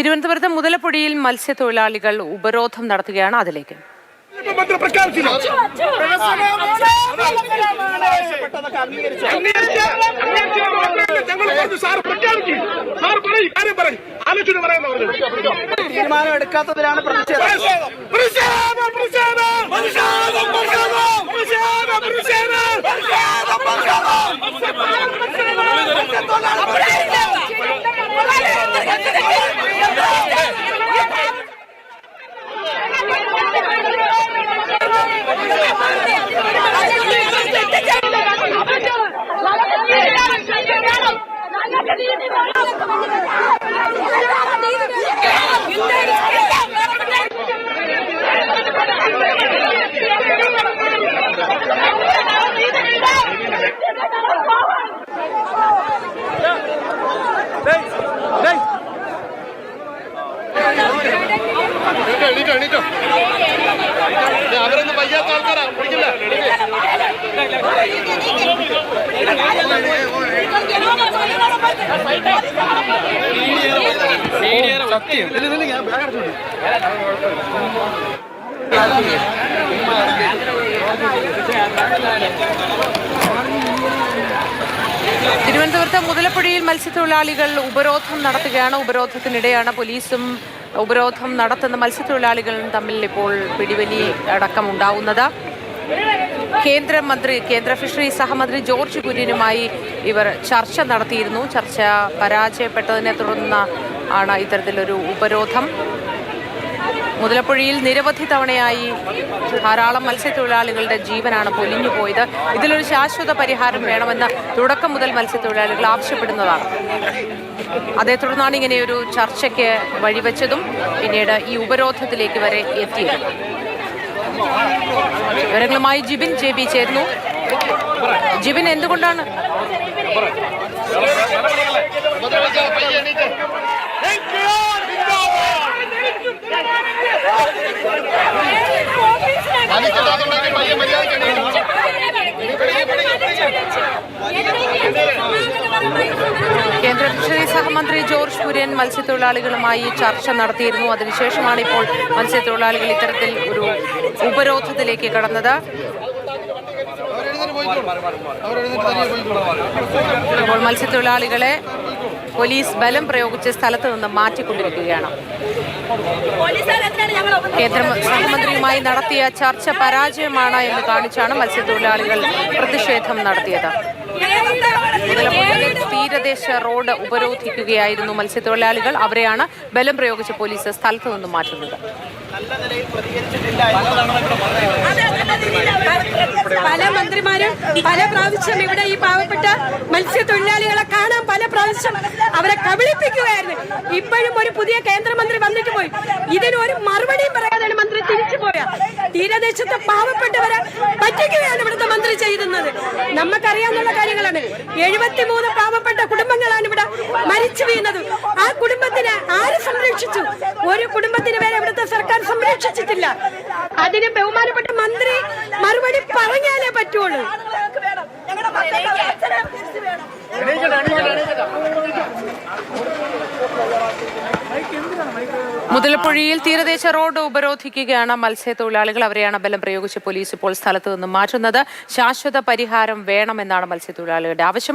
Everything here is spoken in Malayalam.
തിരുവനന്തപുരത്ത് മുതലപ്പൊടിയിൽ മത്സ്യത്തൊഴിലാളികൾ ഉപരോധം നടത്തുകയാണ് അതിലേക്ക്. തീരുമാനം പ്രഖ്യാപിച്ചില്ല അംഗീകരിച്ച അംഗീകരിച്ച മാത്രമല്ല ഞങ്ങൾ പറഞ്ഞു സാർ പ്രഖ്യാപിച്ചു സാർ പറയും കാര്യം പറയും ആലോചന പറയാൻ പറഞ്ഞു തീരുമാനം എടുക്കാത്തതിലാണ് പ്രതിഷേധം പ്രതിഷേധം പ്രതിഷേധം പ്രതിഷേധം പ്രതിഷേധം പ്രതിഷേധം പ്രതിഷേധം എണീറ്റോ എണീറ്റോ അവരൊന്നും വയ്യാത്ത ആൾക്കാരാ പിടിക്കില്ല? തിരുവനന്തപുരത്ത് മുതലപ്പുഴയിൽ മത്സ്യത്തൊഴിലാളികൾ ഉപരോധം നടത്തുകയാണ്. ഉപരോധത്തിനിടെയാണ് പോലീസും ഉപരോധം നടത്തുന്ന മത്സ്യത്തൊഴിലാളികളും തമ്മിൽ ഇപ്പോൾ പിടിവലി അടക്കം ഉണ്ടാവുന്നത്. കേന്ദ്രമന്ത്രി കേന്ദ്ര ഫിഷറി സഹമന്ത്രി ജോർജ് കുര്യനുമായി ഇവർ ചർച്ച നടത്തിയിരുന്നു. ചർച്ച പരാജയപ്പെട്ടതിനെ തുടർന്ന് ആണ് ഇത്തരത്തിലൊരു ഉപരോധം. മുതലപ്പുഴയിൽ നിരവധി തവണയായി ധാരാളം മത്സ്യത്തൊഴിലാളികളുടെ ജീവനാണ് പൊലിഞ്ഞു പോയത്. ഇതിലൊരു ശാശ്വത പരിഹാരം വേണമെന്ന് തുടക്കം മുതൽ മത്സ്യത്തൊഴിലാളികൾ ആവശ്യപ്പെടുന്നതാണ്. അതേ തുടർന്നാണ് ഇങ്ങനെ ഒരു ചർച്ചയ്ക്ക് വഴിവെച്ചതും പിന്നീട് ഈ ഉപരോധത്തിലേക്ക് വരെ എത്തിയത്. വിവരങ്ങളുമായി ജിബിൻ ജെ ബി ചേരുന്നു. ജിബിൻ എന്തുകൊണ്ടാണ്? കേന്ദ്ര സഹമന്ത്രി ജോർജ് കുര്യൻ മത്സ്യത്തൊഴിലാളികളുമായി ചർച്ച നടത്തിയിരുന്നു. അതിനുശേഷമാണ് ഇപ്പോൾ മത്സ്യത്തൊഴിലാളികൾ ഇത്തരത്തിൽ ഒരു ഉപരോധത്തിലേക്ക് കടന്നത്. ഇപ്പോൾ മത്സ്യത്തൊഴിലാളികളെ പോലീസ് ബലം പ്രയോഗിച്ച് സ്ഥലത്ത് നിന്ന് മാറ്റിക്കൊണ്ടിരിക്കുകയാണ്. കേന്ദ്ര സഹമന്ത്രിയുമായി നടത്തിയ ചർച്ച പരാജയമാണ് എന്ന് കാണിച്ചാണ് മത്സ്യത്തൊഴിലാളികൾ പ്രതിഷേധം നടത്തിയത്. മുതലപ്പുഴയിലെ തീരദേശ റോഡ് ഉപരോധിക്കുകയായിരുന്നു മത്സ്യത്തൊഴിലാളികൾ. അവരെയാണ് ബലം പ്രയോഗിച്ച് പോലീസ് സ്ഥലത്ത് നിന്നും മാറ്റുന്നത്. പല മന്ത്രിമാരും പല പ്രാവശ്യം ഇവിടെ ഈ പാവപ്പെട്ട മത്സ്യത്തൊഴിലാളികളെ കാണാൻ പല പ്രാവശ്യം അവരെ കബളിപ്പിക്കുകയായിരുന്നു. ഇപ്പോഴും ഒരു പുതിയ കേന്ദ്രമന്ത്രി വന്നിട്ട് പോയി. ഇതിനൊരു മറുപടിയും പറയാതെ മന്ത്രി തിരിച്ചു പോയ തീരദേശത്തെ പാവപ്പെട്ടവരെ പറ്റിക്കുകയാണ് ഇവിടുത്തെ മന്ത്രി ചെയ്യുന്നത് നമുക്കറിയാവുന്ന കാര്യങ്ങളാണ്. എഴുപത്തിമൂന്ന് പാവപ്പെട്ട കുടുംബങ്ങളാണ് ഇവിടെ മരിച്ചു വീണത്. ആ കുടുംബത്തിന് ആര് സംരക്ഷിച്ചു? ഒരു കുടുംബത്തിന് വരെ ഇവിടുത്തെ സർക്കാർ സംരക്ഷിച്ചിട്ടില്ല. അതിന് ബഹുമാനപ്പെട്ട മന്ത്രി മറുപടി പറഞ്ഞാലേ പറ്റുള്ളൂ. മുതലപ്പുഴയിൽ തീരദേശ റോഡ് ഉപരോധിക്കുകയാണ്. മത്സ്യത്തൊഴിലാളികൾ അവരെയാണ് ബലം പ്രയോഗിച്ച് പോലീസ് ഇപ്പോൾ സ്ഥലത്ത് നിന്നും മാറ്റുന്നത്. ശാശ്വത പരിഹാരം വേണമെന്നാണ് മത്സ്യത്തൊഴിലാളികളുടെ ആവശ്യം.